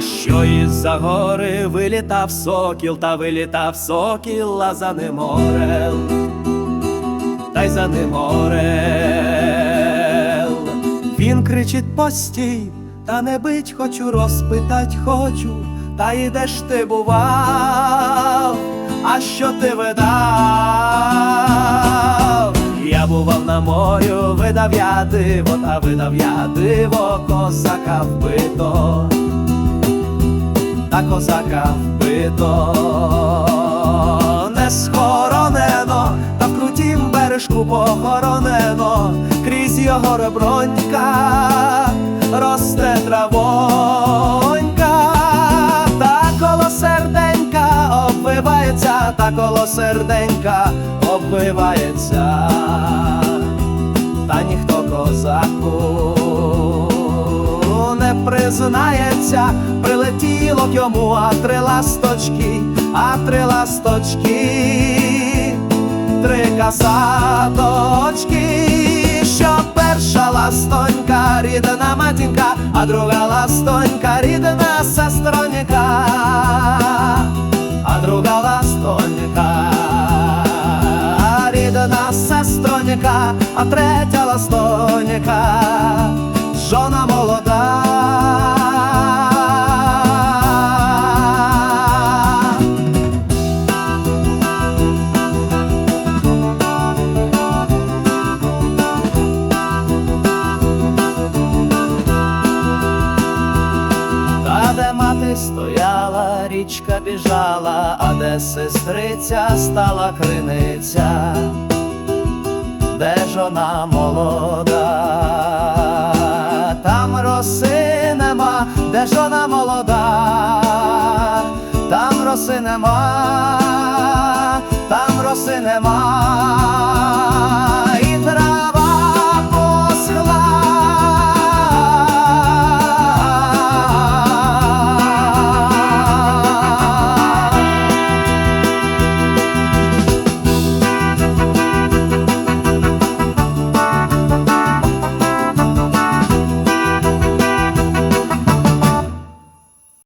що із-за гори вилітав сокіл, та вилітав сокіл, а за ним орел, та й за ним орел. Він кричить постій, та не бить хочу, розпитать хочу, та й ж ти бував, а що ти видав? Я бував на морю, видав я диво, та видав я диво, козака вбито, та козака вбито, не схоронено, та в крутім бережку похоронено, крізь його ребронька росте травонька, та коло серденька обвивається, та коло серденька обвивається, не признається, прилетіло к йому, а три ласточки, а три ласточки, три касаточки, що перша ластонька, рідна матінка, а друга ластонька, рідна сестронька, а друга ластонька, рідна сестронька, а третя ластонька, жона молода. Стояла, річка біжала, а де сестриця стала криниця, де жона молода, там роси нема, де жона молода, там роси нема, там роси нема,